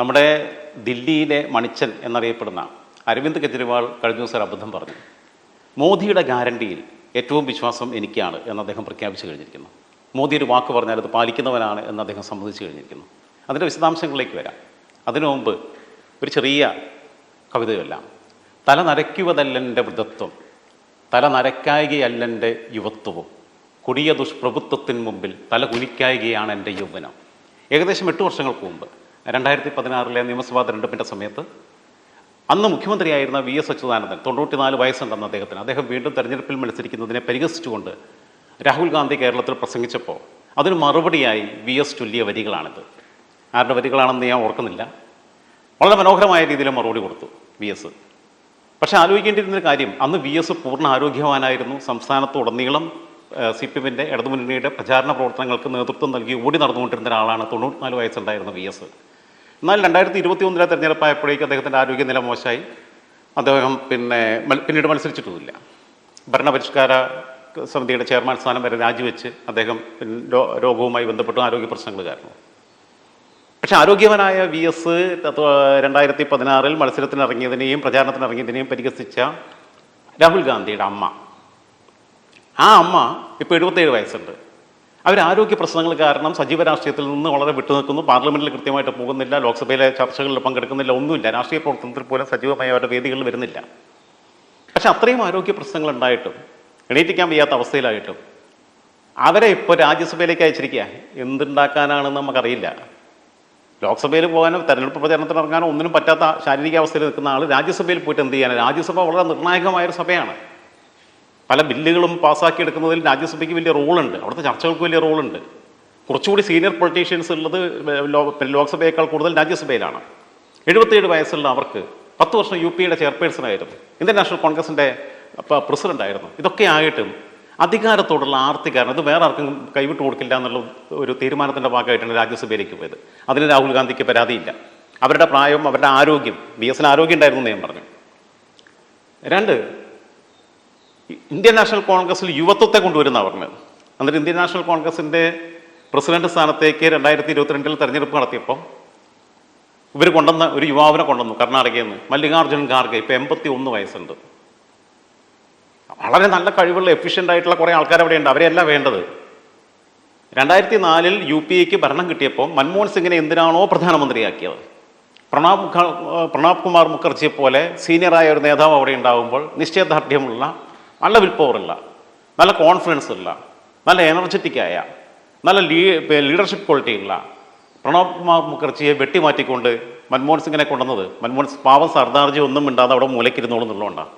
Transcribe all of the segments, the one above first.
നമ്മുടെ ദില്ലിയിലെ മണിച്ചൻ എന്നറിയപ്പെടുന്ന അരവിന്ദ് കെജ്രിവാൾ കഴിഞ്ഞ ദിവസം അബദ്ധം പറഞ്ഞു. മോദിയുടെ ഗ്യാരണ്ടിയിൽ ഏറ്റവും വിശ്വാസം എനിക്കാണ് എന്ന് അദ്ദേഹം പ്രഖ്യാപിച്ചു കഴിഞ്ഞിരിക്കുന്നു. മോദി ഒരു വാക്ക് പറഞ്ഞാൽ അത് പാലിക്കുന്നവനാണ് എന്ന് അദ്ദേഹം സമ്മതിച്ചു കഴിഞ്ഞിരിക്കുന്നു. അതിന്റെ വിശദാംശങ്ങളിലേക്ക് വരാം. അതിനു മുമ്പ് ഒരു ചെറിയ കവിതയെല്ലാം. തല നരയ്ക്കുവതല്ലെന്റെ വൃദ്ധത്വം തല നരക്കായികയല്ലെന്റെ യുവത്വവും കൊടിയ ദുഷ്പ്രഭുത്വത്തിന് മുമ്പിൽ തല കുനിക്കായികയാണ് എന്റെ യൗവനം. ഏകദേശം എട്ട് വർഷങ്ങൾക്ക് മുമ്പ് രണ്ടായിരത്തി പതിനാറിലെ നിയമസഭാ തെരഞ്ഞെടുപ്പിന്റെ സമയത്ത് അന്ന് മുഖ്യമന്ത്രിയായിരുന്ന വി എസ് അച്യുതാനന്ദൻ തൊണ്ണൂറ്റിനാല് വയസ്സുണ്ടെന്ന് അദ്ദേഹത്തിന്. അദ്ദേഹം വീണ്ടും തെരഞ്ഞെടുപ്പിൽ മത്സരിക്കുന്നതിനെ പരിഹസിച്ചുകൊണ്ട് രാഹുൽ ഗാന്ധി കേരളത്തിൽ പ്രസംഗിച്ചപ്പോൾ അതിന് മറുപടിയായി വി എസ് ചൊല്ലിയ വരികളാണിത്. ആരുടെ വരികളാണെന്ന് ഞാൻ ഓർക്കുന്നില്ല. വളരെ മനോഹരമായ രീതിയിൽ മറുപടി കൊടുത്തു വി എസ്. പക്ഷേ ആലോചിക്കേണ്ടിയിരുന്നൊരു കാര്യം അന്ന് വി എസ് പൂർണ ആരോഗ്യവാനായിരുന്നു. സംസ്ഥാനത്ത് ഉടനീളം സി പി എമ്മിന്റെ ഇടതുമുന്നണിയുടെ പ്രചാരണ പ്രവർത്തനങ്ങൾക്ക് നേതൃത്വം നൽകി ഓടി നടന്നുകൊണ്ടിരുന്ന ഒരാളാണ് തൊണ്ണൂറ്റിനാല് വയസ്സുണ്ടായിരുന്ന വി എസ്. എന്നാൽ രണ്ടായിരത്തി ഇരുപത്തി ഒന്നിലെ തെരഞ്ഞെടുപ്പായപ്പോഴേക്കും അദ്ദേഹത്തിന്റെ ആരോഗ്യനില മോശമായി. അദ്ദേഹം പിന്നെ പിന്നീട് മത്സരിച്ചിട്ടുമില്ല. ഭരണപരിഷ്കാര സമിതിയുടെ ചെയർമാൻ സ്ഥാനം വരെ രാജിവെച്ച് അദ്ദേഹം രോഗവുമായി ബന്ധപ്പെട്ടും ആരോഗ്യ പ്രശ്നങ്ങൾ കാരണം. പക്ഷെ ആരോഗ്യവനായ വി എസ് രണ്ടായിരത്തി പതിനാറിൽ മത്സരത്തിനിറങ്ങിയതിനെയും പ്രചാരണത്തിനിറങ്ങിയതിനെയും പരിഹസിച്ച രാഹുൽ ഗാന്ധിയുടെ അമ്മ. ആ അമ്മ ഇപ്പോൾ എഴുപത്തേഴ് വയസ്സുണ്ട്. അവർ ആരോഗ്യ പ്രശ്നങ്ങൾ കാരണം സജീവ രാഷ്ട്രീയത്തിൽ നിന്ന് വളരെ വിട്ടുനിൽക്കുന്നു. പാർലമെന്റിൽ കൃത്യമായിട്ട് പോകുന്നില്ല. ലോക്സഭയിലെ ചർച്ചകളിൽ പങ്കെടുക്കുന്നില്ല. ഒന്നുമില്ല. രാഷ്ട്രീയ പ്രവർത്തനത്തിൽ പോലും സജീവമായ അവരുടെ വേദികളിൽ വരുന്നില്ല. പക്ഷെ അത്രയും ആരോഗ്യ പ്രശ്നങ്ങൾ ഉണ്ടായിട്ടും എണീറ്റിക്കാൻ വയ്യാത്ത അവസ്ഥയിലായിട്ടും അവരെ ഇപ്പോൾ രാജ്യസഭയിലേക്ക് അയച്ചിരിക്കുക. എന്തുണ്ടാക്കാനാണെന്ന് നമുക്കറിയില്ല. ലോക്സഭയിൽ പോകാനോ തെരഞ്ഞെടുപ്പ് പ്രചാരണത്തിന് ഇറങ്ങാനോ ഒന്നിനും പറ്റാത്ത ശാരീരിക അവസ്ഥയിൽ നിൽക്കുന്ന ആൾ രാജ്യസഭയിൽ പോയിട്ട് എന്ത് ചെയ്യാനാണ് രാജ്യസഭ വളരെ നിർണായകമായൊരു സഭയാണ്. പല ബില്ലുകളും പാസ്സാക്കി എടുക്കുന്നതിൽ രാജ്യസഭയ്ക്ക് വലിയ റോളുണ്ട്. അവിടുത്തെ ചർച്ചകൾക്ക് വലിയ റോളുണ്ട്. കുറച്ചുകൂടി സീനിയർ പൊളിറ്റീഷ്യൻസ് ഉള്ളത് ലോക്സഭയേക്കാൾ കൂടുതൽ രാജ്യസഭയിലാണ്. എഴുപത്തേഴ് വയസ്സുള്ള അവർക്ക് പത്ത് വർഷം യു പിയുടെ ചെയർപേഴ്സൺ ആയിരുന്നു ഇന്ത്യൻ നാഷണൽ കോൺഗ്രസിന്റെ പ്രസിഡന്റ് ആയിരുന്നു ഇതൊക്കെ ആയിട്ടും അധികാരത്തോടുള്ള ആർത്തി കാരണം ഇത് വേറെ ആർക്കും കൈവിട്ട് കൊടുക്കില്ല എന്നുള്ള ഒരു തീരുമാനത്തിന്റെ ഭാഗമായിട്ടാണ് രാജ്യസഭയിലേക്ക് പോയത്. അതിന് രാഹുൽ ഗാന്ധിക്ക് പരാതിയില്ല. അവരുടെ പ്രായവും അവരുടെ ആരോഗ്യം ബി എസ് എൻ ആരോഗ്യം ഉണ്ടായിരുന്നു എന്ന് ഞാൻ പറഞ്ഞു. രണ്ട് ഇന്ത്യൻ നാഷണൽ കോൺഗ്രസിൽ യുവത്വത്തെ കൊണ്ടുവരുന്ന പറഞ്ഞത്. എന്നിട്ട് ഇന്ത്യൻ നാഷണൽ കോൺഗ്രസിന്റെ പ്രസിഡന്റ് സ്ഥാനത്തേക്ക് രണ്ടായിരത്തി ഇരുപത്തിരണ്ടിൽ തെരഞ്ഞെടുപ്പ് നടത്തിയപ്പോൾ ഇവർ കൊണ്ടുവന്ന ഒരു യുവാവിനെ കൊണ്ടുവന്നു കർണാടകയിൽ നിന്ന് മല്ലികാർജുൻ ഖാർഗെ ഇപ്പോൾ എൺപത്തി ഒന്ന് വയസ്സുണ്ട്. വളരെ നല്ല കഴിവുള്ള എഫിഷ്യന്റ് ആയിട്ടുള്ള കുറേ ആൾക്കാർ അവിടെ ഉണ്ട് അവരെയല്ല വേണ്ടത്. രണ്ടായിരത്തി നാലിൽ യു പി എക്ക് ഭരണം കിട്ടിയപ്പോൾ മൻമോഹൻ സിംഗിനെ എന്തിനാണോ പ്രധാനമന്ത്രിയാക്കിയത്? പ്രണാബ് പ്രണാബ് കുമാർ മുഖർജിയെ പോലെ സീനിയറായ ഒരു നേതാവ് അവിടെ ഉണ്ടാകുമ്പോൾ നിശ്ചയദാർഢ്യമുള്ള നല്ല വിൽ പവറുള്ള നല്ല കോൺഫിഡൻസ് ഉള്ള നല്ല എനർജറ്റിക്കായ നല്ല ലീ ലീഡർഷിപ്പ് ക്വാളിറ്റി ഉള്ള പ്രണബ് കുമാർ മുഖർജിയെ വെട്ടിമാറ്റിക്കൊണ്ട് മൻമോഹൻ സിംഗിനെ കൊണ്ടുവന്നത്. മൻമോഹൻ പാവം സർദാർജി ഒന്നും മിണ്ടാതെ അവിടെ മൂലക്കിരുന്നോളും എന്നുള്ളതുകൊണ്ടാണ്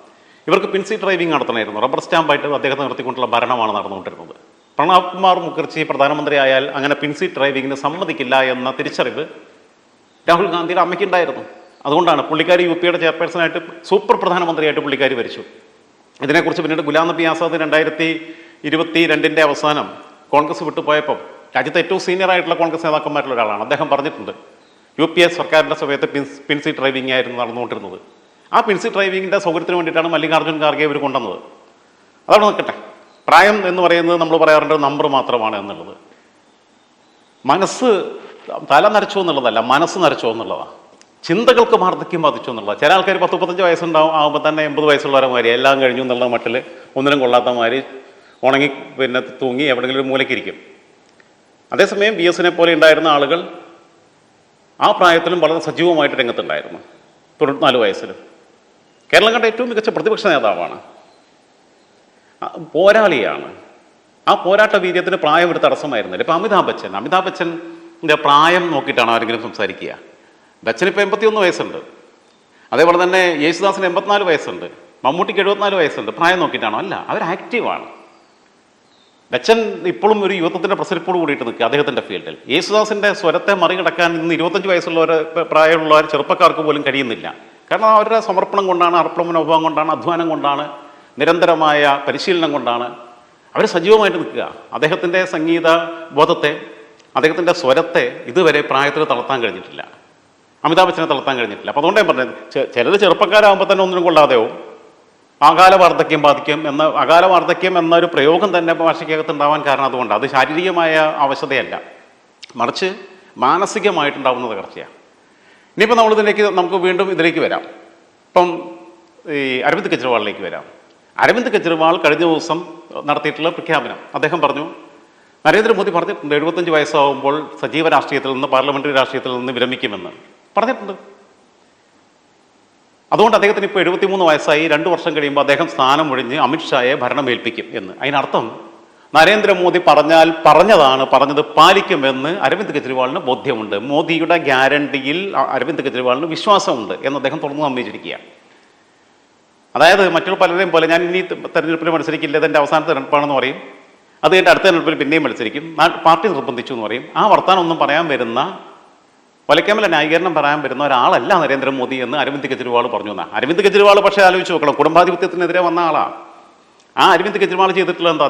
ഇവർക്ക് പിൻസി ഡ്രൈവിംഗ് നടത്തണമായിരുന്നു. റബ്ബർ സ്റ്റാമ്പായിട്ട് അദ്ദേഹത്തെ നിർത്തിക്കൊണ്ടുള്ള ഭരണമാണ് നടന്നുകൊണ്ടിരുന്നത്. പ്രണബ് കുമാർ മുഖർജി പ്രധാനമന്ത്രി ആയാൽ അങ്ങനെ പിൻസി ഡ്രൈവിങ്ങിന് സമ്മതിക്കില്ല എന്ന തിരിച്ചറിവ് രാഹുൽ ഗാന്ധിയുടെ അമ്മയ്ക്കുണ്ടായിരുന്നു അതുകൊണ്ടാണ് പുള്ളിക്കാരി യു പിയുടെ ചെയർപേഴ്സണായിട്ട് സൂപ്പർ പ്രധാനമന്ത്രിയായിട്ട് പുള്ളിക്കാരി ഭരിച്ചു. ഇതിനെക്കുറിച്ച് പിന്നീട് ഗുലാം നബി ആസാദ് രണ്ടായിരത്തി ഇരുപത്തി രണ്ടിന്റെ അവസാനം കോൺഗ്രസ് വിട്ടുപോയപ്പം രാജ്യത്തെ ഏറ്റവും സീനിയർ ആയിട്ടുള്ള കോൺഗ്രസ് നേതാക്കന്മാരിൽ ഒരാളാണ്. അദ്ദേഹം പറഞ്ഞിട്ടുണ്ട് യു പി എ സർക്കാരിന്റെ സമയത്ത് പിൻസ് പിൻസി ഡ്രൈവിംഗ് ആയിരുന്നു നടന്നുകൊണ്ടിരുന്നത്. ആ പിൻസി ഡ്രൈവിങ്ങിന്റെ സൗകര്യത്തിന് വേണ്ടിയിട്ടാണ് മല്ലികാർജുൻ ഖാർഗെ ഇവർ കൊണ്ടുവന്നത്. അതവിടെ നോക്കട്ടെ. പ്രായം എന്ന് പറയുന്നത് നമ്മൾ പറയാറുണ്ട് നമ്പർ മാത്രമാണ് എന്നുള്ളത്. മനസ്സ് തല നരച്ചോ എന്നുള്ളതല്ല മനസ്സ് നരച്ചോ എന്നുള്ളതാണ്. ചിന്തകൾക്ക് വാർദ്ധക്യം ബാധിച്ചു എന്നുള്ളത്. ചില ആൾക്കാർ പത്ത് മുപ്പത്തഞ്ച് വയസ്സുണ്ടാവും ആകുമ്പോൾ തന്നെ എൺപത് വയസ്സുള്ളവരെ മാതിരി എല്ലാം കഴിഞ്ഞു എന്നുള്ള മട്ടിൽ ഒന്നിനും കൊള്ളാത്ത മാതിരി ഉണങ്ങി പിന്നെ തൂങ്ങി എവിടെയെങ്കിലും ഒരു മൂലയ്ക്കിരിക്കും. അതേസമയം ബി എസിനെ പോലെ ഉണ്ടായിരുന്ന ആളുകൾ ആ പ്രായത്തിലും വളരെ സജീവമായിട്ട് രംഗത്തുണ്ടായിരുന്നു. തൊണ്ണൂറ്റിനാല് വയസ്സിൽ കേരളം കണ്ട ഏറ്റവും മികച്ച പ്രതിപക്ഷ നേതാവാണ്. പോരാളിയാണ്. ആ പോരാട്ട വീര്യത്തിന് പ്രായം ഒരു തടസ്സമായിരുന്നില്ല. ഇപ്പം അമിതാഭ് ബച്ചൻ അമിതാഭ് ബച്ചന്റെ പ്രായം നോക്കിയിട്ടാണ് ആരെങ്കിലും സംസാരിക്കുക. ബച്ചന് ഇപ്പോൾ എൺപത്തിയൊന്ന് വയസ്സുണ്ട്. അതേപോലെ തന്നെ യേശുദാസിന് എൺപത്തിനാല് വയസ്സുണ്ട്. മമ്മൂട്ടിക്ക് എഴുപത്തിനാല് വയസ്സുണ്ട്. പ്രായം നോക്കിയിട്ടാണോ? അല്ല അവർ ആക്റ്റീവാണ്. ബച്ചൻ ഇപ്പോഴും ഒരു യുവത്വത്തിന്റെ പ്രസരിപ്പോട് കൂടിയിട്ട് നിൽക്കുക അദ്ദേഹത്തിന്റെ ഫീൽഡിൽ. യേശുദാസിന്റെ സ്വരത്തെ മറികടക്കാൻ ഇന്ന് ഇരുപത്തഞ്ച് വയസ്സുള്ളവർ പ്രായമുള്ളവർ ചെറുപ്പക്കാർക്ക് പോലും കഴിയുന്നില്ല. കാരണം അവരുടെ സമർപ്പണം കൊണ്ടാണ് അർപ്പണ മനോഭാവം കൊണ്ടാണ് അധ്വാനം കൊണ്ടാണ് നിരന്തരമായ പരിശീലനം കൊണ്ടാണ് അവർ സജീവമായിട്ട് നിൽക്കുക. അദ്ദേഹത്തിന്റെ സംഗീത ബോധത്തെ അദ്ദേഹത്തിന്റെ സ്വരത്തെ ഇതുവരെ പ്രായത്തിൽ തളർത്താൻ കഴിഞ്ഞിട്ടില്ല. അമിതാഭ് ബച്ചനെ തളർത്താൻ കഴിഞ്ഞിട്ടില്ല. അപ്പോൾ അതുകൊണ്ടേ പറഞ്ഞത് ചിലത് ചെറുപ്പക്കാരാകുമ്പോൾ തന്നെ ഒന്നിനും കൊള്ളാതെയാവും. അകാല വാർദ്ധക്യം ബാധിക്കും എന്ന അകാല വാർദ്ധക്യം എന്നൊരു പ്രയോഗം തന്നെ ഭാഷയ്ക്കകത്ത് ഉണ്ടാവാൻ കാരണം അതുകൊണ്ട്. അത് ശാരീരികമായ അവശതയല്ല. മറിച്ച് മാനസികമായിട്ടുണ്ടാവുന്ന തകർച്ചയാണ്. ഇനിയിപ്പോൾ നമ്മൾ ഇതിലേക്ക് നമുക്ക് വീണ്ടും ഇതിലേക്ക് വരാം. ഇപ്പം ഈ അരവിന്ദ് കെജ്രിവാളിലേക്ക് വരാം. അരവിന്ദ് കെജ്രിവാൾ കഴിഞ്ഞ ദിവസം നടത്തിയിട്ടുള്ള പ്രഖ്യാപനം. അദ്ദേഹം പറഞ്ഞു നരേന്ദ്രമോദി പറഞ്ഞിട്ടുണ്ട് എഴുപത്തഞ്ച് വയസ്സാവുമ്പോൾ സജീവ രാഷ്ട്രീയത്തിൽ നിന്ന് പാർലമെന്ററി രാഷ്ട്രീയത്തിൽ നിന്ന് വിരമിക്കുമെന്ന്. പറഞ്ഞിട്ടുണ്ട്. അതുകൊണ്ട് അദ്ദേഹത്തിന് ഇപ്പോൾ എഴുപത്തിമൂന്ന് വയസ്സായി. രണ്ട് വർഷം കഴിയുമ്പോൾ അദ്ദേഹം സ്ഥാനം ഒഴിഞ്ഞ് അമിത്ഷായെ ഭരണമേൽപ്പിക്കും എന്ന്. അതിനർത്ഥം നരേന്ദ്രമോദി പറഞ്ഞാൽ പറഞ്ഞതാണ് പറഞ്ഞത് പാലിക്കുമെന്ന് അരവിന്ദ് കെജ്രിവാളിന് ബോധ്യമുണ്ട്. മോദിയുടെ ഗ്യാരണ്ടിയിൽ അരവിന്ദ് കെജ്രിവാളിന് വിശ്വാസമുണ്ട് എന്ന് അദ്ദേഹം തുറന്നു സമ്മതിച്ചിരിക്കുകയാണ് അതായത് മറ്റുള്ള പലരെയും പോലെ ഞാൻ ഇനി തെരഞ്ഞെടുപ്പിൽ മത്സരിക്കില്ല ഇതെന്റെ അവസാനത്തെ തെരഞ്ഞെടുപ്പാണെന്ന് പറയും. അത് കഴിഞ്ഞിട്ട് അടുത്ത തെരഞ്ഞെടുപ്പിൽ പിന്നെയും മത്സരിക്കും. പാർട്ടി നിർബന്ധിച്ചു എന്ന് പറയും. ആ വർത്താനം ഒന്നും പറയാൻ വരുന്ന വലക്കേമല ന്യായീകരണം പറയാൻ വരുന്ന ഒരാളല്ല നരേന്ദ്രമോദി എന്ന് അരവിന്ദ് കെജ്രിവാൾ പറഞ്ഞു എന്നാ. അരവിന്ദ് കെജ്രിവാൾ പക്ഷേ ആലോചിച്ച് നോക്കണം. കുടുംബാധിപത്യത്തിനെതിരെ വന്ന ആളാണ് ആ അരവിന്ദ് കെജ്രിവാൾ ചെയ്തിട്ടുള്ള എന്താ?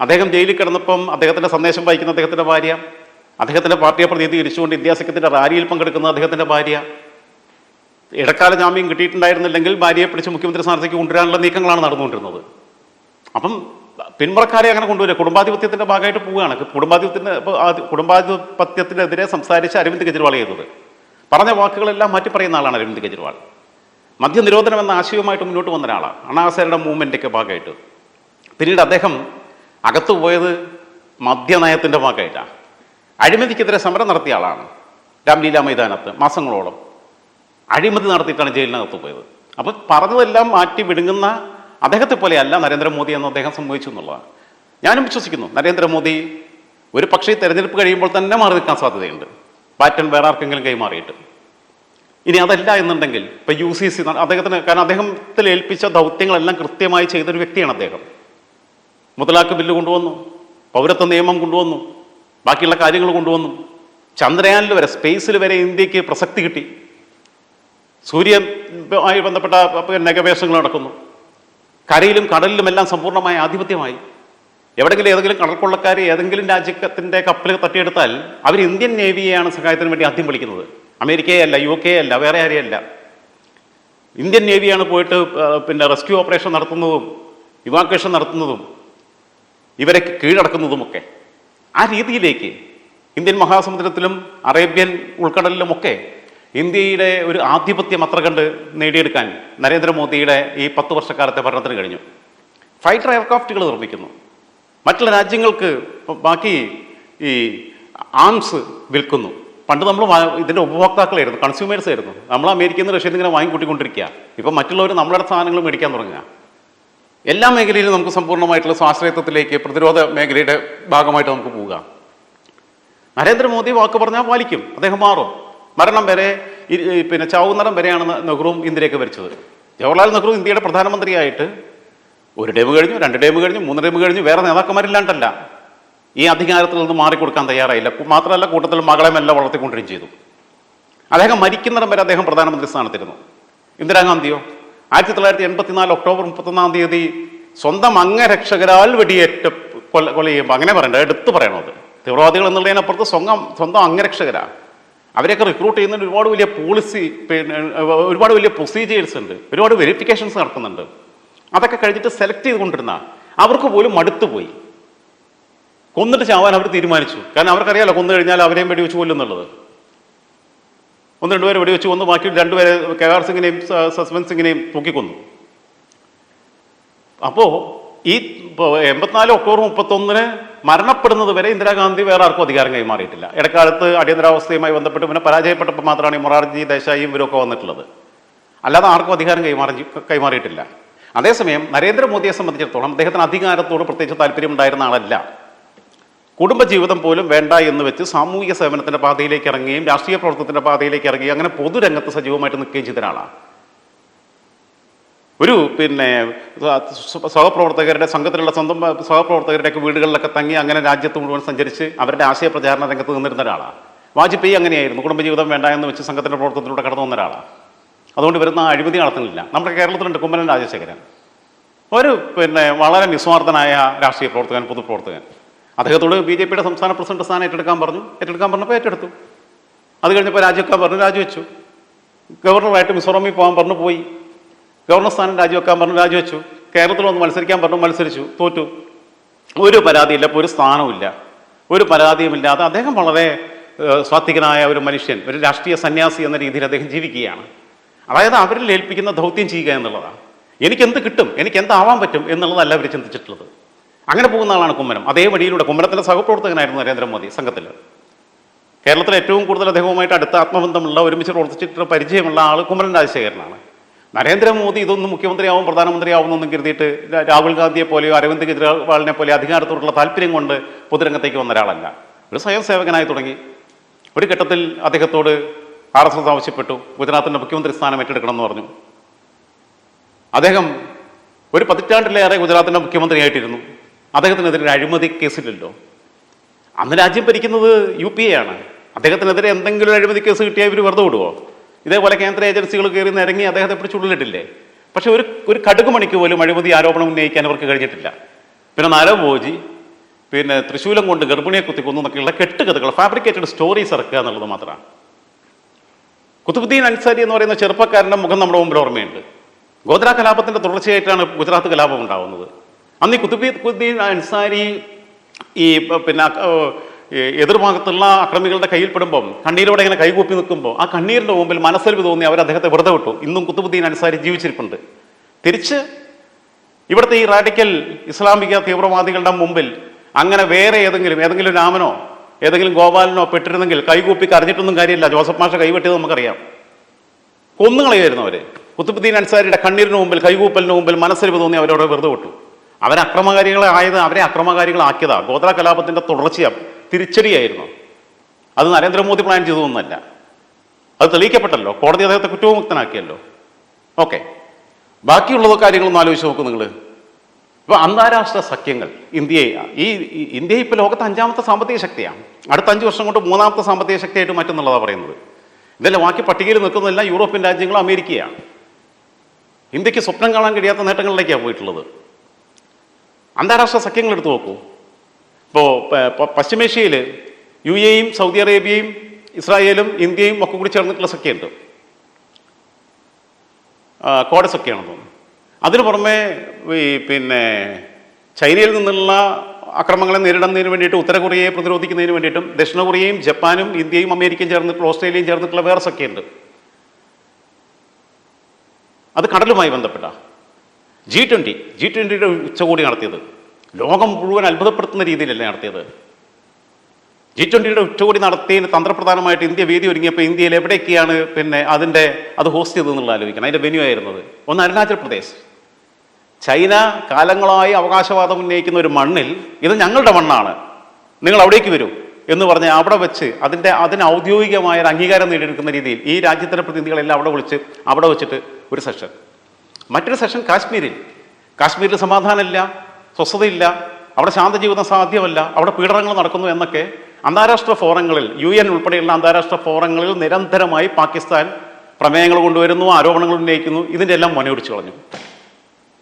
അദ്ദേഹം ജയിലിൽ കിടന്നപ്പം അദ്ദേഹത്തിന്റെ സന്ദേശം വായിക്കുന്ന അദ്ദേഹത്തിന്റെ ഭാര്യ അദ്ദേഹത്തിന്റെ പാർട്ടിയെ പ്രതിനിധീകരിച്ചുകൊണ്ട് ഇന്ത്യാസഖ്യത്തിന്റെ റാലിയിൽ പങ്കെടുക്കുന്ന അദ്ദേഹത്തിന്റെ ഭാര്യ. ഇടക്കാല ജാമ്യം കിട്ടിയിട്ടുണ്ടായിരുന്നില്ലെങ്കിൽ ഭാര്യയെ പിടിച്ച് മുഖ്യമന്ത്രി സ്ഥാനത്തേക്ക് കൊണ്ടുവരാനുള്ള നീക്കങ്ങളാണ് നടന്നുകൊണ്ടിരുന്നത്. അപ്പം പിന്മുറക്കാരെ അങ്ങനെ കൊണ്ടുവരിക. കുടുംബാധിപത്യത്തിന്റെ ഭാഗമായിട്ട് പോവുകയാണ്. കുടുംബാധിപത്യത്തിന്റെ കുടുംബാധിപത്യത്തിനെതിരെ സംസാരിച്ച അരവിന്ദ് കെജ്രിവാൾ ചെയ്തത്. പറഞ്ഞ വാക്കുകളെല്ലാം മാറ്റി പറയുന്ന ആളാണ് അരവിന്ദ് കെജ്രിവാൾ. മദ്യനിരോധനം എന്ന ആശയവുമായിട്ട് മുന്നോട്ട് വന്ന ഒരാളാണ്. അണാസരുടെ മൂവ്മെന്റിന്റെ ഭാഗമായിട്ട്. പിന്നീട് അദ്ദേഹം അകത്തു പോയത് മദ്യനയത്തിന്റെ ഭാഗമായിട്ടാണ്. അഴിമതിക്കെതിരെ സമരം നടത്തിയ ആളാണ്. രാംലീല മൈതാനത്ത് മാസങ്ങളോളം. അഴിമതി നടത്തിയിട്ടാണ് ജയിലിനകത്ത് പോയത്. അപ്പോൾ പറഞ്ഞതെല്ലാം മാറ്റി വിടുങ്ങുന്ന അദ്ദേഹത്തെ പോലെയല്ല നരേന്ദ്രമോദി എന്ന് അദ്ദേഹം സംഭവിച്ചു എന്നുള്ളതാണ്. ഞാനും വിശ്വസിക്കുന്നു. നരേന്ദ്രമോദി ഒരു പക്ഷേ തെരഞ്ഞെടുപ്പ് കഴിയുമ്പോൾ തന്നെ മാറി നിൽക്കാൻ സാധ്യതയുണ്ട്. പാറ്റൺ വേറെ ആർക്കെങ്കിലും കൈമാറിയിട്ട് ഇനി അതല്ല എന്നുണ്ടെങ്കിൽ ഇപ്പൊ യു സി സി അദ്ദേഹത്തിന് കാരണം അദ്ദേഹത്തിൽ ഏൽപ്പിച്ച ദൗത്യങ്ങളെല്ലാം കൃത്യമായി ചെയ്തൊരു വ്യക്തിയാണ് അദ്ദേഹം. മുതലാക്ക് ബില്ല് കൊണ്ടുവന്നു പൗരത്വ നിയമം കൊണ്ടുവന്നു ബാക്കിയുള്ള കാര്യങ്ങൾ കൊണ്ടുവന്നു. ചന്ദ്രയാനിൽ വരെ സ്പേസിൽ വരെ ഇന്ത്യയ്ക്ക് പ്രസക്തി കിട്ടി. സൂര്യനുമായി ബന്ധപ്പെട്ട പിന്നെ ഗവേഷണങ്ങൾ നടക്കുന്നു. കരയിലും കടലിലും എല്ലാം സമ്പൂർണമായ ആധിപത്യമായി. എവിടെങ്കിലും ഏതെങ്കിലും കടൽക്കൊള്ളക്കാർ ഏതെങ്കിലും രാജ്യത്തിന്റെ കപ്പൽ തട്ടിയെടുത്താൽ അവർ ഇന്ത്യൻ നേവിയെയാണ് സഹായത്തിന് വേണ്ടി ആദ്യം വിളിക്കുന്നത്. അമേരിക്കയെ അല്ല യു കെ അല്ല വേറെ ആരെയല്ല ഇന്ത്യൻ നേവിയാണ് പോയിട്ട് പിന്നെ റെസ്ക്യൂ ഓപ്പറേഷൻ നടത്തുന്നതും ഇവാക്വേഷൻ നടത്തുന്നതും ഇവരെ കീഴടക്കുന്നതുമൊക്കെ. ആ രീതിയിലേക്ക് ഇന്ത്യൻ മഹാസമുദ്രത്തിലും അറേബ്യൻ ഉൾക്കടലിലുമൊക്കെ ഇന്ത്യയുടെ ഒരു ആധിപത്യം അത്ര കണ്ട് നേടിയെടുക്കാൻ നരേന്ദ്രമോദിയുടെ ഈ പത്ത് വർഷക്കാലത്തെ ഭരണത്തിന് കഴിഞ്ഞു. ഫൈറ്റർ എയർക്രാഫ്റ്റുകൾ നിർമ്മിക്കുന്നു. മറ്റുള്ള രാജ്യങ്ങൾക്ക് ബാക്കി ഈ ആംസ് വിൽക്കുന്നു. പണ്ട് നമ്മൾ ഇതിന്റെ ഉപഭോക്താക്കളായിരുന്നു കൺസ്യൂമേഴ്സ് ആയിരുന്നു. നമ്മൾ അമേരിക്കയിൽ നിന്ന് റഷ്യയിൽ നിന്ന് ഇങ്ങനെ വാങ്ങിക്കൂട്ടിക്കൊണ്ടിരിക്കുക ഇപ്പം മറ്റുള്ളവർ നമ്മളുടെ സാധനങ്ങൾ മേടിക്കാൻ തുടങ്ങുക. എല്ലാ മേഖലയിലും നമുക്ക് സമ്പൂർണമായിട്ടുള്ള സ്വാശ്രയത്വത്തിലേക്ക് പ്രതിരോധ മേഖലയുടെ ഭാഗമായിട്ട് നമുക്ക് പോവുക. നരേന്ദ്രമോദി വാക്ക് പറഞ്ഞാൽ പാലിക്കും. അദ്ദേഹം മാറും. മരണം വരെ പിന്നെ ചാവുന്നടം വരെയാണ് നെഹ്റുവും ഇന്ത്യയൊക്കെ ഭരിച്ചത്. ജവഹർലാൽ നെഹ്റു ഇന്ത്യയുടെ പ്രധാനമന്ത്രിയായിട്ട് ഒരു ടൈം കഴിഞ്ഞു രണ്ട് ടൈം കഴിഞ്ഞു മൂന്ന് ടൈം കഴിഞ്ഞു വേറെ നേതാക്കന്മാരില്ലാണ്ടല്ല. ഈ അധികാരത്തിൽ നിന്ന് മാറിക്കൊടുക്കാൻ തയ്യാറായില്ല. മാത്രമല്ല കൂട്ടത്തിൽ മകളെല്ലാം വളർത്തിക്കൊണ്ടിരിക്കുകയും ചെയ്തു. അദ്ദേഹം മരിക്കുന്നിടം വരെ അദ്ദേഹം പ്രധാനമന്ത്രി സ്ഥാനത്തിരുന്നു. ഇന്ദിരാഗാന്ധിയോ? ആയിരത്തി തൊള്ളായിരത്തി എൺപത്തിനാല് ഒക്ടോബർ മുപ്പത്തൊന്നാം തീയതി സ്വന്തം അംഗരക്ഷകരാൽ വെടിയേറ്റ കൊല കൊല ചെയ്യുമ്പോൾ അങ്ങനെ പറയണ്ട എടുത്തു പറയണത്. തീവ്രവാദികൾ എന്നുള്ളതിനപ്പുറത്ത് സ്വന്തം സ്വന്തം അംഗരക്ഷകരാ. അവരെയൊക്കെ റിക്രൂട്ട് ചെയ്യുന്നതിന് ഒരുപാട് വലിയ പോളിസി പിന്നെ ഒരുപാട് വലിയ പ്രൊസീജിയേഴ്സ് ഉണ്ട്. ഒരുപാട് വെരിഫിക്കേഷൻസ് നടക്കുന്നുണ്ട്. അതൊക്കെ കഴിഞ്ഞിട്ട് സെലക്ട് ചെയ്തുകൊണ്ടിരുന്ന അവർക്ക് പോലും മടുത്തുപോയി കൊന്നിട്ട് ചാവാൻ അവർ തീരുമാനിച്ചു. കാരണം അവർക്കറിയാലോ കൊന്നു കഴിഞ്ഞാൽ അവരെയും വെടിവെച്ച് കൊല്ലുന്നുള്ളത് ഒന്ന് രണ്ടുപേരെ വെടിവെച്ച് കൊന്നു ബാക്കി രണ്ടുപേരെ കെ ആർ സിംഗിനെയും സസ്പെൻസിങ്ങിനെയും തൂക്കിക്കൊന്നു. അപ്പോൾ ഈ എൺപത്തിനാല് ഒക്ടോബർ മുപ്പത്തൊന്നിന് മരണപ്പെടുന്നത് വരെ ഇന്ദിരാഗാന്ധി വേറെ ആർക്കും അധികാരം കൈമാറിയിട്ടില്ല. ഇടക്കാലത്ത് അടിയന്തരാവസ്ഥയുമായി ബന്ധപ്പെട്ട് പിന്നെ പരാജയപ്പെട്ടപ്പോൾ മാത്രമാണ് ഈ മൊറാർജി ദേശായിയും ഇവരൊക്കെ വന്നിട്ടുള്ളത്. അല്ലാതെ ആർക്കും അധികാരം കൈമാറി കൈമാറിയിട്ടില്ല. അതേസമയം നരേന്ദ്രമോദിയെ സംബന്ധിച്ചിടത്തോളം അദ്ദേഹത്തിന് അധികാരത്തോട് പ്രത്യേകിച്ച് താല്പര്യം ഉണ്ടായിരുന്ന ആളല്ല. കുടുംബജീവിതം പോലും വേണ്ട എന്ന് വെച്ച് സാമൂഹിക സേവനത്തിന്റെ പാതയിലേക്ക് ഇറങ്ങുകയും രാഷ്ട്രീയ പ്രവർത്തനത്തിന്റെ പാതയിലേക്ക് ഇറങ്ങുകയും അങ്ങനെ പൊതുരംഗത്ത് സജീവമായിട്ട് നിൽക്കുകയും ചെയ്ത ഒരാളാണ് ഒരു പിന്നെ സഹപ്രവർത്തകരുടെ സംഘത്തിലുള്ള സ്വന്തം സഹപ്രവർത്തകരുടെയൊക്കെ വീടുകളിലൊക്കെ തങ്ങി അങ്ങനെ രാജ്യത്ത് മുഴുവൻ സഞ്ചരിച്ച് അവരുടെ ആശയ പ്രചാരണ രംഗത്ത് നിന്നിരുന്ന ഒരാളാണ് വാജ്പേയി അങ്ങനെയായിരുന്നു. കുടുംബജീവിതം വേണ്ട എന്ന് വെച്ച് സംഘത്തിന്റെ പ്രവർത്തനത്തിലൂടെ കടന്നു വന്ന ഒരാളാണ് അതുകൊണ്ട് വരുന്ന അഴിമതി നടത്തുന്നില്ല. നമ്മുടെ കേരളത്തിലുണ്ട് കുമ്മനൻ രാജശേഖരൻ. ഒരു പിന്നെ വളരെ നിസ്വാർത്ഥനായ രാഷ്ട്രീയ പ്രവർത്തകൻ പൊതുപ്രവർത്തകൻ. അദ്ദേഹത്തോട് ബി ജെ പിയുടെ സംസ്ഥാന പ്രസിഡന്റ് സ്ഥാനം ഏറ്റെടുക്കാൻ പറഞ്ഞു. ഏറ്റെടുക്കാൻ പറഞ്ഞപ്പോൾ ഏറ്റെടുത്തു. അത് കഴിഞ്ഞപ്പോൾ രാജിവെക്കാൻ പറഞ്ഞു രാജിവെച്ചു. ഗവർണറായിട്ട് മിസോറാമിൽ പോകാൻ പറഞ്ഞു പോയി. ഗവർണർ സ്ഥാനം രാജിവെക്കാൻ പറഞ്ഞു രാജിവെച്ചു. കേരളത്തിൽ വന്ന് മത്സരിക്കാൻ പറഞ്ഞു മത്സരിച്ചു തോറ്റു. ഒരു പരാതിയില്ല ഒരു സ്ഥാനവുമില്ല. ഒരു പരാതിയുമില്ലാതെ അദ്ദേഹം വളരെ സ്വാത്വികനായ ഒരു മനുഷ്യൻ ഒരു രാഷ്ട്രീയ സന്യാസി എന്ന രീതിയിൽ അദ്ദേഹം ജീവിക്കുകയാണ്. അതായത് അവരിൽ ഏൽപ്പിക്കുന്ന ദൗത്യം ചെയ്യുക എന്നുള്ളതാണ്. എനിക്കെന്ത് കിട്ടും എനിക്ക് എന്താവാൻ പറ്റും എന്നുള്ളതല്ല അവർ ചിന്തിച്ചിട്ടുള്ളത്. അങ്ങനെ പോകുന്ന ആളാണ് കുമ്മനം. അതേ വഴിയിലൂടെ കുമ്മനത്തിന്റെ സഹപ്രവർത്തകനായിരുന്നു നരേന്ദ്രമോദി സംഘത്തിൽ കേരളത്തിൽ ഏറ്റവും കൂടുതൽ അദ്ദേഹവുമായിട്ട് അടുത്ത ആത്മബന്ധമുള്ള ഒരുമിച്ച് പ്രവർത്തിച്ചിട്ടുള്ള പരിചയമുള്ള ആൾ കുമ്മനം രാജശേഖരനാണ്. നരേന്ദ്രമോദി ഇതൊന്നും മുഖ്യമന്ത്രിയാവും പ്രധാനമന്ത്രിയാവും എന്നൊന്നും കരുതിയിട്ട് രാഹുൽ ഗാന്ധിയെ പോലെയോ അരവിന്ദ് കെജ്രിവാളിനെ പോലെ അധികാരത്തോടുള്ള താല്പര്യം കൊണ്ട് പൊതുരംഗത്തേക്ക് വന്ന ഒരാളല്ല. ഒരു സ്വയം സേവകനായി തുടങ്ങി. ഒരു ഘട്ടത്തിൽ അദ്ദേഹത്തോട് ആർ എസ് എസ് ആവശ്യപ്പെട്ടു. ഗുജറാത്തിന്റെ മുഖ്യമന്ത്രി സ്ഥാനം ഏറ്റെടുക്കണമെന്ന് പറഞ്ഞു. അദ്ദേഹം ഒരു പതിറ്റാണ്ടിലേറെ ഗുജറാത്തിന്റെ മുഖ്യമന്ത്രിയായിട്ടിരുന്നു. അദ്ദേഹത്തിനെതിരെ ഒരു അഴിമതി കേസില്ലല്ലോ അന്ന് രാജ്യം ഭരിക്കുന്നത് യു പി എ ആണ്. അദ്ദേഹത്തിനെതിരെ എന്തെങ്കിലും അഴിമതി കേസ് കിട്ടിയാൽ ഇവർ വെറുതെ വിടുവോ? ഇതേപോലെ കേന്ദ്ര ഏജൻസികൾ കയറി നിരങ്ങി അദ്ദേഹത്തെ പിടിച്ച് ഉള്ളിലിട്ടില്ലേ? പക്ഷെ ഒരു ഒരു കടുക് മണിക്ക് പോലും അഴിമതി ആരോപണം ഉന്നയിക്കാൻ അവർക്ക് കഴിഞ്ഞിട്ടില്ല. പിന്നെ നരഭോജി പിന്നെ തൃശൂലം കൊണ്ട് ഗർഭിണിയെ കുത്തി കൊന്നു എന്നൊക്കെയുള്ള കെട്ടുകഥകൾ ഫാബ്രിക്കേറ്റഡ് സ്റ്റോറീസ് ഇറക്കുക എന്നുള്ളത് മാത്രമാണ്. കുത്തുബുദ്ദീൻ അൻസാരി എന്ന് പറയുന്ന ചെറുപ്പക്കാരന്റെ മുഖം നമ്മുടെ മുമ്പിൽ ഓർമ്മയുണ്ട്. ഗോദ്ര കലാപത്തിന്റെ തുടർച്ചയായിട്ടാണ് ഗുജറാത്ത് കലാപം ഉണ്ടാവുന്നത്. അന്ന് ഈ കുത്തുബുദ്ദീൻ അൻസാരി ഈ പിന്നെ എതിർഭാഗത്തുള്ള അക്രമികളുടെ കയ്യിൽപ്പെടുമ്പം കണ്ണീരോടെ ഇങ്ങനെ കൈകൂപ്പി നിൽക്കുമ്പോൾ ആ കണ്ണീരിന്റെ മുമ്പിൽ മനസ്സിൽ തോന്നി അവർ അദ്ദേഹത്തെ വെറുതെ വിട്ടു. ഇന്നും കുത്തുബുദ്ദീൻ അനുസാരി ജീവിച്ചിരിപ്പുണ്ട്. തിരിച്ച് ഇവിടുത്തെ ഈ റാഡിക്കൽ ഇസ്ലാമിക തീവ്രവാദികളുടെ മുമ്പിൽ അങ്ങനെ വേറെ ഏതെങ്കിലും ഏതെങ്കിലും രാമനോ ഏതെങ്കിലും ഗോപാലനോ പെട്ടിരുന്നെങ്കിൽ കൈകൂപ്പി കരഞ്ഞിട്ടൊന്നും കാര്യമില്ല. ജോസഫ് മാഷ കൈവെട്ടിയത് നമുക്കറിയാം. കൊന്നുകളയായിരുന്നു അവർ കുത്തുബുദ്ദീൻ അൻസാരിയുടെ കണ്ണീരിന് മുമ്പിൽ കൈകൂപ്പലിന് മുമ്പിൽ മനസ്സരിവ് തോന്നി അവരോട് വെറുതെ വിട്ടു. അവരെ അക്രമകാരികളെ ആയത് അവരെ അക്രമകാരികളാക്കിയതാണ് ഗോത്ര കലാപത്തിന്റെ തുടർച്ചയ. തിരിച്ചടിയായിരുന്നു. അത് നരേന്ദ്രമോദി പ്ലാൻ ചെയ്തതൊന്നല്ല അത് തെളിയിക്കപ്പെട്ടല്ലോ. കോടതി അദ്ദേഹത്തെ കുറ്റവിമുക്തനാക്കിയല്ലോ. ഓക്കെ. ബാക്കിയുള്ള കാര്യങ്ങളൊന്നും ആലോചിച്ച് നോക്കൂ നിങ്ങൾ ഇപ്പോൾ അന്താരാഷ്ട്ര സഖ്യങ്ങൾ ഇന്ത്യയെ ഈ ഇന്ത്യ ഇപ്പോൾ ലോകത്തെ അഞ്ചാമത്തെ സാമ്പത്തിക ശക്തിയാണ്. അടുത്ത അഞ്ച് വർഷം കൊണ്ട് മൂന്നാമത്തെ സാമ്പത്തിക ശക്തിയായിട്ട് മറ്റെന്നുള്ളതാണ് പറയുന്നത്. ഇതല്ല ബാക്കി പട്ടികയിൽ നിൽക്കുന്നതെല്ലാം യൂറോപ്യൻ രാജ്യങ്ങളും അമേരിക്കയാണ്. ഇന്ത്യയ്ക്ക് സ്വപ്നം കാണാൻ കഴിയാത്ത നേട്ടങ്ങളിലേക്കാണ് പോയിട്ടുള്ളത്. അന്താരാഷ്ട്ര സഖ്യങ്ങൾ എടുത്തു നോക്കൂ. ഇപ്പോൾ പശ്ചിമേഷ്യയിൽ യു എയും സൗദി അറേബ്യയും ഇസ്രായേലും ഇന്ത്യയും ഒക്കെ കൂടി ചേർന്നിട്ടുള്ള സഖ്യമുണ്ട് കോഡസ് സഖ്യമാണെന്ന് തോന്നുന്നു. അതിനു പുറമെ ഈ പിന്നെ ചൈനയിൽ നിന്നുള്ള അക്രമങ്ങളെ നേരിടുന്നതിന് വേണ്ടിയിട്ട് ഉത്തര കൊറിയയെ പ്രതിരോധിക്കുന്നതിന് വേണ്ടിയിട്ടും ദക്ഷിണ കൊറിയയും ജപ്പാനും ഇന്ത്യയും അമേരിക്കയും ചേർന്നിട്ടുള്ള ഓസ്ട്രേലിയയും ചേർന്നിട്ടുള്ള വേറെ സഖ്യമുണ്ട് അത് കടലുമായി ബന്ധപ്പെട്ട ജി ട്വന്റി ജി ട്വന്റിയുടെ ഉച്ചകോടി നടത്തിയത്. ലോകം മുഴുവൻ അത്ഭുതപ്പെടുത്തുന്ന രീതിയിലല്ലേ നടത്തിയത്? ജി ട്വന്റിയുടെ ഉച്ചകോടി നടത്തിയതിന് തന്ത്രപ്രധാനമായിട്ട് ഇന്ത്യ വേദി ഒരുങ്ങിയപ്പോൾ ഇന്ത്യയിൽ എവിടെയൊക്കെയാണ് പിന്നെ അതിന്റെ അത് ഹോസ്റ്റ് ചെയ്തതെന്നുള്ള ആലോചിക്കണം. അതിന്റെ വെന്യൂ ആയിരുന്നത്. ഒന്ന് അരുണാചൽ പ്രദേശ്. ചൈന കാലങ്ങളായി അവകാശവാദം ഉന്നയിക്കുന്ന ഒരു മണ്ണിൽ ഇത് ഞങ്ങളുടെ മണ്ണാണ്. നിങ്ങൾ അവിടേക്ക് വരൂ എന്ന് പറഞ്ഞ് അവിടെ വെച്ച് അതിന്റെ അതിന് ഔദ്യോഗികമായ ഒരു അംഗീകാരം നേടിയെടുക്കുന്ന രീതിയിൽ ഈ രാജ്യത്തിന്റെ പ്രതിനിധികളെല്ലാം അവിടെ വിളിച്ച് അവിടെ വെച്ചിട്ട് ഒരു സെഷൻ മറ്റൊരു സെഷൻ കാശ്മീരിൽ. കാശ്മീരിൽ സമാധാനമില്ല. സ്വസ്ഥതയില്ല അവിടെ ശാന്തജീവിതം സാധ്യമല്ല അവിടെ പീഡനങ്ങൾ നടക്കുന്നു എന്നൊക്കെ അന്താരാഷ്ട്ര ഫോറങ്ങളിൽ യു എൻ ഉൾപ്പെടെയുള്ള അന്താരാഷ്ട്ര ഫോറങ്ങളിൽ നിരന്തരമായി പാകിസ്ഥാൻ പ്രമേയങ്ങൾ കൊണ്ടുവരുന്നു ആരോപണങ്ങൾ ഉന്നയിക്കുന്നു ഇതിന്റെ എല്ലാം മുനയൊടിച്ചു കളഞ്ഞു.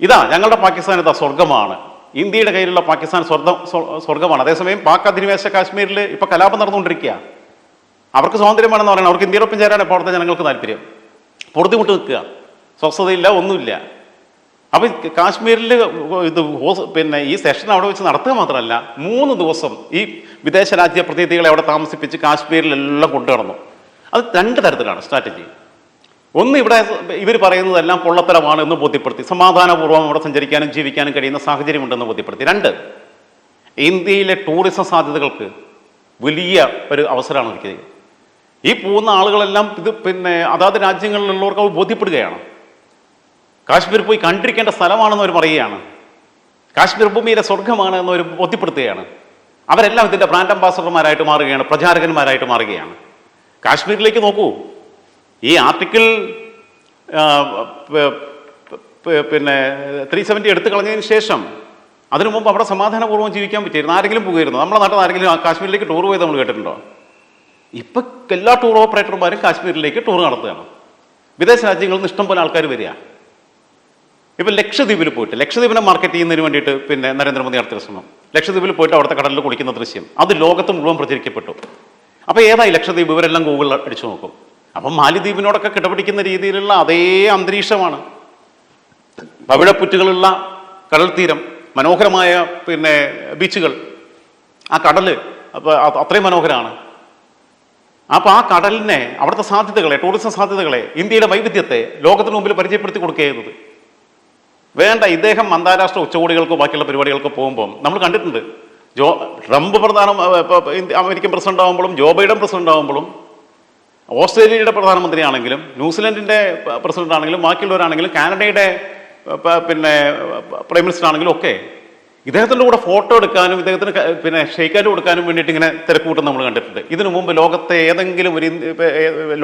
ഇതാ ഞങ്ങളുടെ പാകിസ്ഥാൻ ഇതാ സ്വർഗമാണ് ഇന്ത്യയുടെ കയ്യിലുള്ള പാകിസ്ഥാൻ സ്വർഗം സ്വർഗമാണ് അതേസമയം പാക് അധിനിവേശ കാശ്മീരിൽ ഇപ്പോൾ കലാപം നടന്നുകൊണ്ടിരിക്കുക. അവർക്ക് സ്വാതന്ത്ര്യമാണെന്ന് പറയുന്നത് അവർക്ക് ഇന്ത്യയോടൊപ്പം ഇപ്പോൾ അവിടുത്തെ ജനങ്ങൾക്ക് താല്പര്യം. പൊറുതിമുട്ട് നിൽക്കുക. സ്വസ്ഥതയില്ല ഒന്നുമില്ല. അപ്പൊ കാശ്മീരിൽ ഇത് പിന്നെ ഈ സെഷൻ അവിടെ വെച്ച് നടത്തുക മാത്രമല്ല മൂന്ന് ദിവസം ഈ വിദേശ രാജ്യ പ്രതിനിധികളെ അവിടെ താമസിപ്പിച്ച് കാശ്മീരിലെല്ലാം കൊണ്ടു നടന്നു അത് രണ്ട് തരത്തിലാണ് സ്ട്രാറ്റജി ഒന്ന് ഇവിടെ ഇവർ പറയുന്നതെല്ലാം പൊള്ളത്തരമാണ് എന്ന് ബോധ്യപ്പെടുത്തി. സമാധാനപൂർവം അവിടെ സഞ്ചരിക്കാനും ജീവിക്കാനും കഴിയുന്ന സാഹചര്യമുണ്ടെന്ന് ബോധ്യപ്പെടുത്തി. രണ്ട് ഇന്ത്യയിലെ ടൂറിസം സാധ്യതകൾക്ക് വലിയ ഒരു അവസരമാണ് ഒരുക്കിയത്. ഈ പോകുന്ന ആളുകളെല്ലാം ഇത് പിന്നെ അതാത് രാജ്യങ്ങളിലുള്ളവർക്ക് ബോധ്യപ്പെടുകയാണ്. കാശ്മീർ പോയി കണ്ടിരിക്കേണ്ട സ്ഥലമാണെന്ന് അവർ പറയുകയാണ്. കാശ്മീർ ഭൂമിയിലെ സ്വർഗമാണ് എന്ന് ബോധ്യപ്പെടുത്തുകയാണ്. അവരെല്ലാം ഇതിന്റെ ബ്രാൻഡ് അംബാസഡർമാരായിട്ട് മാറുകയാണ് പ്രചാരകന്മാരായിട്ട് മാറുകയാണ്. കാശ്മീരിലേക്ക് നോക്കൂ. ഈ ആർട്ടിക്കിൾ പിന്നെ ത്രീ സെവന്റി എടുത്തു കളഞ്ഞതിന് ശേഷം അതിനു മുമ്പ് അവിടെ സമാധാനപൂർവം ജീവിക്കാൻ പറ്റിയിരുന്നു. ആരെങ്കിലും പോകുമായിരുന്നു. നമ്മുടെ നാട്ടിൽ ആരെങ്കിലും കാശ്മീരിലേക്ക് ടൂർ പോയത് നമ്മൾ കേട്ടിട്ടുണ്ടോ? ഇപ്പം എല്ലാ ടൂർ ഓപ്പറേറ്റർമാരും കാശ്മീരിലേക്ക് ടൂർ നടത്തുകയാണ്. വിദേശ രാജ്യങ്ങളിൽ നിന്ന് ഇഷ്ടം പോലെ ആൾക്കാർ വരിക. ഇപ്പൊ ലക്ഷദ്വീപിൽ പോയിട്ട് ലക്ഷദ്വീപിനെ മാർക്കറ്റ് ചെയ്യുന്നതിന് വേണ്ടിയിട്ട് പിന്നെ നരേന്ദ്രമോദി നടത്തിയ ശ്രമം. ലക്ഷദ്വീപിൽ പോയിട്ട് അവിടുത്തെ കടലിൽ കുളിക്കുന്ന ദൃശ്യം അത് ലോകത്ത് മുഴുവൻ പ്രചരിക്കപ്പെട്ടു. അപ്പൊ ഏതായി ലക്ഷദ്വീപ്? ഇവരെല്ലാം ഗൂഗിളിൽ അടിച്ചു നോക്കും. അപ്പം മാലിദ്വീപിനോടൊക്കെ കിടപിടിക്കുന്ന രീതിയിലുള്ള അതേ അന്തരീക്ഷമാണ്. പവിഴപ്പുറ്റുകളുള്ള കടൽ തീരം മനോഹരമായ പിന്നെ ബീച്ചുകൾ. ആ അപ്പോൾ അത്രയും മനോഹരമാണ് അപ്പോൾ ആ കടലിനെ അവിടുത്തെ സാധ്യതകളെ ടൂറിസം സാധ്യതകളെ ഇന്ത്യയുടെ വൈവിധ്യത്തെ ലോകത്തിന് മുമ്പിൽ പരിചയപ്പെടുത്തി കൊടുക്കുക വേണ്ട ഇദ്ദേഹം അന്താരാഷ്ട്ര ഉച്ചകോടികൾക്കോ ബാക്കിയുള്ള പരിപാടികൾക്കോ പോകുമ്പോൾ നമ്മൾ കണ്ടിട്ടുണ്ട്. ജോ ട്രംപ് പ്രധാന അമേരിക്കൻ പ്രസിഡന്റ് ആകുമ്പോഴും ജോ ബൈഡൻ പ്രസിഡന്റ് ആകുമ്പോഴും ഓസ്ട്രേലിയയുടെ പ്രധാനമന്ത്രി ആണെങ്കിലും ന്യൂസിലൻഡിന്റെ പ്രസിഡന്റ് ആണെങ്കിലും ബാക്കിയുള്ളവരാണെങ്കിലും കാനഡയുടെ പിന്നെ പ്രൈം മിനിസ്റ്റർ ആണെങ്കിലും ഒക്കെ ഇദ്ദേഹത്തിന്റെ കൂടെ ഫോട്ടോ എടുക്കാനും ഇദ്ദേഹത്തിന് പിന്നെ ഷെയ്ക്കാനും കൊടുക്കാനും വേണ്ടിയിട്ട് ഇങ്ങനെ തിരക്കൂട്ടം നമ്മൾ കണ്ടിട്ടുണ്ട്. ഇതിനു മുമ്പ് ലോകത്തെ ഏതെങ്കിലും ഒരു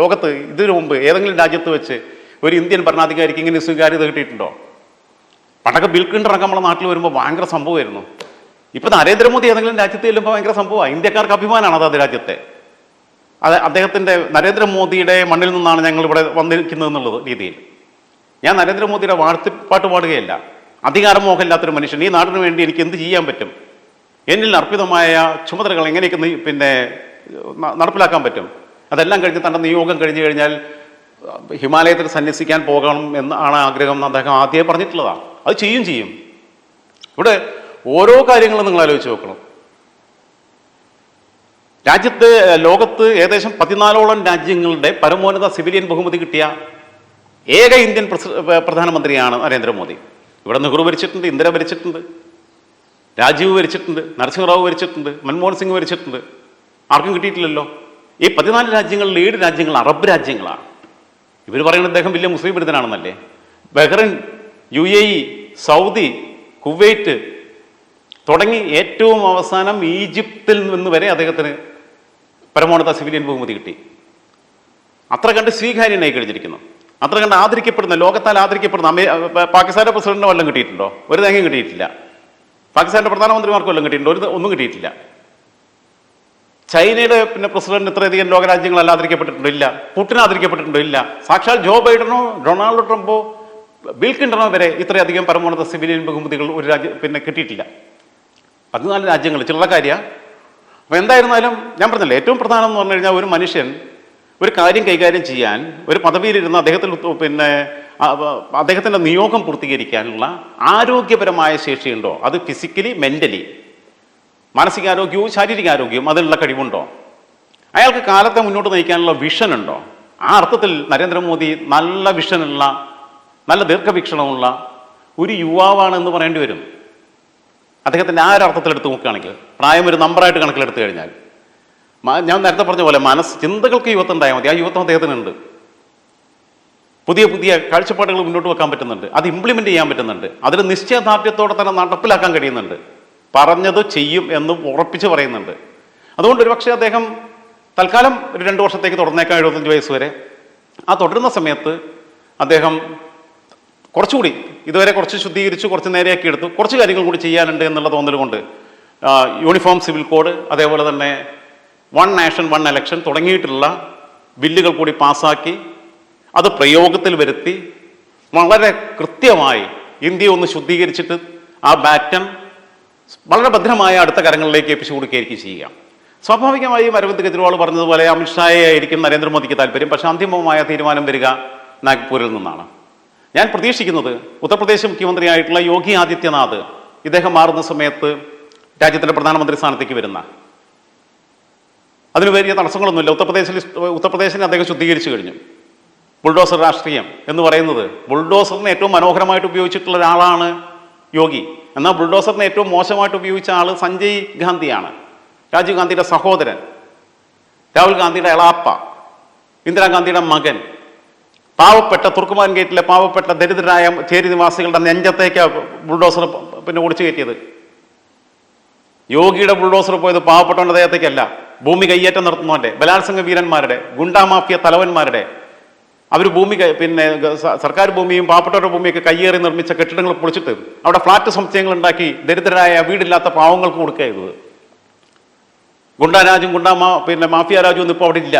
ലോകത്ത് ഇതിനു മുമ്പ് ഏതെങ്കിലും രാജ്യത്ത് വെച്ച് ഒരു ഇന്ത്യൻ ഭരണാധികാരിക്ക് ഇങ്ങനെ സ്വീകാര്യത കിട്ടിയിട്ടുണ്ടോ? പണ്ടൊക്കെ ബിൽ ക്ലിന്റൺ ഒക്കെ നമ്മുടെ നാട്ടിൽ വരുമ്പോൾ ഭയങ്കര സംഭവമായിരുന്നു. ഇപ്പൊ നരേന്ദ്രമോദി ഏതെങ്കിലും രാജ്യത്ത് ചെല്ലുമ്പോൾ ഭയങ്കര സംഭവമാണ് ഇന്ത്യക്കാർക്ക് അഭിമാനമാണ് അത് രാജ്യത്തെ. അത് അദ്ദേഹത്തിന്റെ നരേന്ദ്രമോദിയുടെ മണ്ണിൽ നിന്നാണ് ഞങ്ങൾ ഇവിടെ വന്നിരിക്കുന്നത് എന്നുള്ളത് രീതിയിൽ. ഞാൻ നരേന്ദ്രമോദിയുടെ വാഴ്ത്തിപ്പാട്ട് പാടുകയല്ല. അധികാരമോഹമില്ലാത്തൊരു മനുഷ്യൻ. ഈ നാടിന് വേണ്ടി എനിക്ക് എന്ത് ചെയ്യാൻ പറ്റും? എന്നിൽ അർപ്പിതമായ ചുമതലകൾ എങ്ങനെയൊക്കെ പിന്നെ നടപ്പിലാക്കാൻ പറ്റും? അതെല്ലാം കഴിഞ്ഞ് തന്റെ നിയോഗം കഴിഞ്ഞു കഴിഞ്ഞാൽ ഹിമാലയത്തിൽ സന്യസിക്കാൻ പോകണം എന്നാണ് ആഗ്രഹം എന്ന് അദ്ദേഹം ആദ്യമേ പറഞ്ഞിട്ടുള്ളതാണ്. അത് ചെയ്യും ചെയ്യും. ഇവിടെ ഓരോ കാര്യങ്ങളും നിങ്ങൾ ആലോചിച്ച് നോക്കണം. രാജ്യത്ത് ലോകത്ത് ഏകദേശം പതിനാലോളം രാജ്യങ്ങളുടെ പരമോന്നത സിവിലിയൻ ബഹുമതി കിട്ടിയ ഏക ഇന്ത്യൻ പ്രധാനമന്ത്രിയാണ് നരേന്ദ്രമോദി. ഇവിടെ നെഹ്റു ഭരിച്ചിട്ടുണ്ട് ഇന്ദിര ഭരിച്ചിട്ടുണ്ട് രാജീവ് ഭരിച്ചിട്ടുണ്ട് നരസിംഹറാവു ഭരിച്ചിട്ടുണ്ട് മൻമോഹൻ സിംഗ് ഭരിച്ചിട്ടുണ്ട്. ആർക്കും കിട്ടിയിട്ടില്ലല്ലോ. ഈ പതിനാല് രാജ്യങ്ങളിൽ ഏഴ് രാജ്യങ്ങൾ അറബ് രാജ്യങ്ങളാണ്. ഇവർ പറയുന്നത് അദ്ദേഹം വലിയ മുസ്ലിം വിരുദ്ധനാണെന്നല്ലേ? Bahrain U A E Saudi Kuwait തുടങ്ങി ഏറ്റവും അവസാനം ഈജിപ്തിൽ നിന്ന് വരെ അദ്ദേഹത്തിന് പരമോന്നത സിവിലിയൻ ബഹുമതി കിട്ടി. അത്ര കണ്ട് സ്വീകാര്യനായി കഴിഞ്ഞിരിക്കുന്നു. അത്ര കണ്ട് ആദരിക്കപ്പെടുന്ന ലോകത്താൽ ആദരിക്കപ്പെടുന്ന അമേ പാകിസ്ഥാന്റെ പ്രസിഡന്റിന് വല്ലതും കിട്ടിയിട്ടുണ്ടോ? ഒരു തേങ്ങയും കിട്ടിയിട്ടില്ല. പാകിസ്ഥാന്റെ പ്രധാനമന്ത്രിമാർക്ക് വല്ലതും കിട്ടിയിട്ടുണ്ടോ? ഒരു ഒന്നും കിട്ടിയിട്ടില്ല. ചൈനയുടെ പിന്നെ പ്രസിഡന്റ് ഇത്രയധികം ലോകരാജ്യങ്ങളല്ല ആദരിക്കപ്പെട്ടിട്ടുണ്ടോ ഇല്ല? പുട്ടിന് ആദരിക്കപ്പെട്ടിട്ടുണ്ടോ ഇല്ല? സാക്ഷാൽ ജോ ബൈഡനോ ഡൊണാൾഡ് ട്രംപോ ബിൽ കിണ്ടണോ വരെ ഇത്രയധികം പരമോന്നത സിവിലിയൻ ബഹുമതികൾ ഒരു രാജ്യം പിന്നെ കിട്ടിയിട്ടില്ല. പതിനാല് രാജ്യങ്ങൾ ചില കാര്യ. അപ്പോൾ എന്തായിരുന്നാലും ഞാൻ പറഞ്ഞില്ല ഏറ്റവും പ്രധാനം എന്ന് പറഞ്ഞു കഴിഞ്ഞാൽ ഒരു മനുഷ്യൻ ഒരു കാര്യം കൈകാര്യം ചെയ്യാൻ ഒരു പദവിയിലിരുന്ന് അദ്ദേഹത്തിൽ പിന്നെ അദ്ദേഹത്തിന്റെ നിയോഗം പൂർത്തീകരിക്കാനുള്ള ആരോഗ്യപരമായ ശേഷിയുണ്ടോ അത് ഫിസിക്കലി മെന്റലി മാനസികാരോഗ്യവും ശാരീരികാരോഗ്യവും അതിനുള്ള കഴിവുണ്ടോ? അയാൾക്ക് കാലത്തെ മുന്നോട്ട് നയിക്കാനുള്ള വിഷൻ ഉണ്ടോ? ആ അർത്ഥത്തിൽ നരേന്ദ്രമോദി നല്ല വിഷനുള്ള നല്ല ദീർഘവീക്ഷണമുള്ള ഒരു യുവാവാണ് എന്ന് പറയേണ്ടി വരും. അദ്ദേഹത്തിന്റെ ആ ഒരു അർത്ഥത്തിൽ എടുത്ത് നോക്കുകയാണെങ്കിൽ പ്രായം ഒരു നമ്പറായിട്ട് കണക്കിലെടുത്ത് കഴിഞ്ഞാൽ ഞാൻ നേരത്തെ പറഞ്ഞ പോലെ മനസ്സ് ചിന്തകൾക്ക് യുവത്വം ഉണ്ടായാൽ മതി. ആ യുവത്വം അദ്ദേഹത്തിനുണ്ട്. പുതിയ പുതിയ കാഴ്ചപ്പാടുകൾ മുന്നോട്ട് വെക്കാൻ പറ്റുന്നുണ്ട്. അത് ഇംപ്ലിമെന്റ് ചെയ്യാൻ പറ്റുന്നുണ്ട്. അതിൽ നിശ്ചയദാർഢ്യത്തോടെ തന്നെ നടപ്പിലാക്കാൻ കഴിയുന്നുണ്ട്. പറഞ്ഞത് ചെയ്യും എന്ന് ഉറപ്പിച്ച് പറയുന്നുണ്ട്. അതുകൊണ്ട് ഒരുപക്ഷെ അദ്ദേഹം തൽക്കാലം ഒരു രണ്ട് വർഷത്തേക്ക് തുടർന്നേക്കാം എഴുപത്തഞ്ച് വയസ്സ് വരെ. ആ തുടരുന്ന സമയത്ത് അദ്ദേഹം കുറച്ചുകൂടി ഇതുവരെ കുറച്ച് ശുദ്ധീകരിച്ച് കുറച്ച് നേരെയാക്കി എടുത്തു. കുറച്ച് കാര്യങ്ങൾ കൂടി ചെയ്യാനുണ്ട് എന്നുള്ള തോന്നൽ കൊണ്ട് യൂണിഫോം സിവിൽ കോഡ് അതേപോലെ തന്നെ വൺ നാഷൻ വൺ എലക്ഷൻ തുടങ്ങിയിട്ടുള്ള ബില്ലുകൾ കൂടി പാസ്സാക്കി അത് പ്രയോഗത്തിൽ വരുത്തി വളരെ കൃത്യമായി ഇന്ത്യ ഒന്ന് ശുദ്ധീകരിച്ചിട്ട് ആ ബാറ്റൺ വളരെ ഭദ്രമായ അടുത്ത കരങ്ങളിലേക്ക് ഏൽപ്പിച്ചു കൊടുക്കുകയായിരിക്കും ചെയ്യുക. സ്വാഭാവികമായും അരവിന്ദ് കെജ്രിവാൾ പറഞ്ഞതുപോലെ അമിത്ഷായെ ആയിരിക്കും നരേന്ദ്രമോദിക്ക് താല്പര്യം പക്ഷേ അന്തിമമായ തീരുമാനം വരിക നാഗ്പൂരിൽ നിന്നാണ്. ഞാൻ പ്രതീക്ഷിക്കുന്നത് ഉത്തർപ്രദേശ് മുഖ്യമന്ത്രിയായിട്ടുള്ള യോഗി ആദിത്യനാഥ് ഇദ്ദേഹം മാറുന്ന സമയത്ത് രാജ്യത്തിന്റെ പ്രധാനമന്ത്രി സ്ഥാനത്തേക്ക് വരുന്ന. അതിന് വലിയ തടസ്സങ്ങളൊന്നുമില്ല. ഉത്തർപ്രദേശിൽ ഉത്തർപ്രദേശിനെ അദ്ദേഹം ശുദ്ധീകരിച്ചു കഴിഞ്ഞു. ബുൾഡോസർ രാഷ്ട്രീയം എന്ന് പറയുന്നത് ബുൾഡോസറിനെ ഏറ്റവും മനോഹരമായിട്ട് ഉപയോഗിച്ചിട്ടുള്ള ഒരാളാണ് യോഗി. എന്നാൽ ബുൾഡോസറിനെ ഏറ്റവും മോശമായിട്ട് ഉപയോഗിച്ച ആൾ സഞ്ജയ് ഗാന്ധിയാണ്. രാജീവ് ഗാന്ധിയുടെ സഹോദരൻ. രാഹുൽ ഗാന്ധിയുടെ എളാപ്പ. ഇന്ദിരാഗാന്ധിയുടെ മകൻ. പാവപ്പെട്ട തുർക്കുമാൻ ഗേറ്റിലെ പാവപ്പെട്ട ദരിദ്രരായ ചേരി നിവാസികളുടെ നെഞ്ചത്തേക്ക് ബുൾഡോസർ പിന്നെ ഓടിച്ചു കയറ്റിയത്. യോഗിയുടെ ബുൾഡോസർ പോയത് പാവപ്പെട്ടവന്റെ ദേഹത്തേക്കല്ല. ഭൂമി കയ്യേറ്റം നടത്തുന്നവന്റെ ബലാത്സംഗ വീരന്മാരുടെ ഗുണ്ടാ മാഫിയ തലവന്മാരുടെ. അവർ ഭൂമി പിന്നെ സർക്കാർ ഭൂമിയും പാവപ്പെട്ടവരുടെ ഭൂമിയൊക്കെ കയ്യേറി നിർമ്മിച്ച കെട്ടിടങ്ങൾ പൊളിച്ചിട്ട് അവിടെ ഫ്ലാറ്റ് സമുച്ചയങ്ങൾ ഉണ്ടാക്കി ദരിദ്രരായ വീടില്ലാത്ത പാവങ്ങൾക്ക് കൊടുക്കുക ചെയ്തത്. ഗുണ്ടാ മാ പിന്നെ മാഫിയ രാജും ഒന്നും ഇപ്പോൾ അവിടെ ഇല്ല.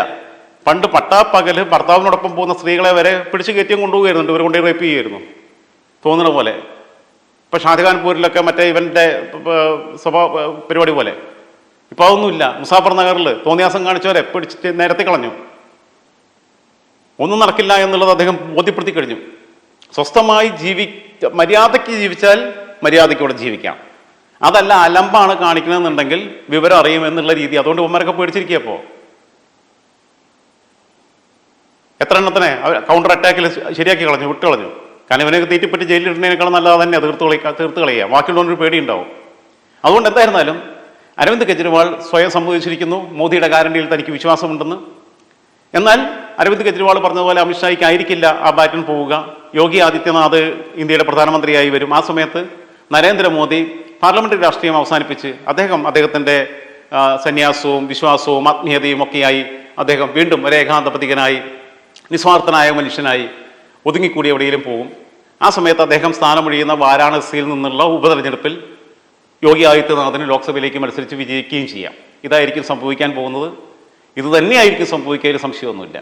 പണ്ട് പട്ടാപ്പകൽ ഭർത്താവിനോടൊപ്പം പോകുന്ന സ്ത്രീകളെ വരെ പിടിച്ചു കയറ്റിയും കൊണ്ടുപോകുന്നുണ്ട് ഇവർ കൊണ്ടുപോയി റേപ്പ് ചെയ്യുമായിരുന്നു. തോന്നുന്ന പോലെ. ഇപ്പൊ ഷാജഹാൻപൂരിലൊക്കെ മറ്റേ ഇവന്റെ സ്വഭാവ പരിപാടി പോലെ. ഇപ്പൊ അതൊന്നുമില്ല. മുസാഫർ നഗറിൽ തോന്നിയാസം കാണിച്ചവരെ പിടിച്ചിട്ട് നിരത്തി കളഞ്ഞു. ഒന്നും നടക്കില്ല എന്നുള്ളത് അദ്ദേഹം ബോധ്യപ്പെടുത്തി കഴിഞ്ഞു. സ്വസ്ഥമായി ജീവി മര്യാദയ്ക്ക് ജീവിച്ചാൽ മര്യാദയ്ക്ക് ഇവിടെ ജീവിക്കാം. അതല്ല അലമ്പാണ് കാണിക്കണമെന്നുണ്ടെങ്കിൽ വിവരം അറിയുമെന്നുള്ള രീതി. അതുകൊണ്ട് ഉമ്മരൊക്കെ പേടിച്ചിരിക്കുകയപ്പോ എത്ര എണ്ണത്തിനെ അവർ കൗണ്ടർ അറ്റാക്കിൽ ശരിയാക്കി കളഞ്ഞു വിട്ട് കളഞ്ഞു. കാരണം ഇവനെയൊക്കെ തീറ്റിപ്പറ്റി ജയിലിലിടുന്നതിനേക്കാളും നല്ലത് തന്നെ തീർത്ത് കളി തീർത്ത് കളയുക ബാക്കിയുള്ളവനൊരു പേടിയുണ്ടാവും. അതുകൊണ്ട് എന്തായിരുന്നാലും അരവിന്ദ് കെജ്രിവാൾ സ്വയം സമ്മതിച്ചിരിക്കുന്നു മോദിയുടെ ഗ്യാരണ്ടിയിൽ തനിക്ക് വിശ്വാസമുണ്ടെന്ന്. എന്നാൽ അരവിന്ദ് കെജ്രിവാൾ പറഞ്ഞതുപോലെ അമിത്ഷായ്ക്ക് ആയിരിക്കില്ല ആ ബാറ്റൺ പോവുക. യോഗി ആദിത്യനാഥ് ഇന്ത്യയുടെ പ്രധാനമന്ത്രിയായി വരും. ആ സമയത്ത് നരേന്ദ്രമോദി പാർലമെന്ററി രാഷ്ട്രീയം അവസാനിപ്പിച്ച് അദ്ദേഹം അദ്ദേഹത്തിന്റെ സന്യാസവും വിശ്വാസവും ആത്മീയതയും ഒക്കെയായി അദ്ദേഹം വീണ്ടും ഒരു ഏകാന്തപതികനായി നിസ്വാർത്ഥനായ മനുഷ്യനായി ഒതുങ്ങിക്കൂടി എവിടെയെങ്കിലും പോകും. ആ സമയത്ത് അദ്ദേഹം സ്ഥാനമൊഴിയുന്ന വാരാണസിയിൽ നിന്നുള്ള ഉപതെരഞ്ഞെടുപ്പിൽ യോഗി ആദിത്യനാഥിന് ലോക്സഭയിലേക്ക് മത്സരിച്ച് വിജയിക്കുകയും ചെയ്യാം. ഇതായിരിക്കും സംഭവിക്കാൻ പോകുന്നത്. ഇത് തന്നെയായിരിക്കും സംഭവിക്കാൻ സംശയമൊന്നുമില്ല.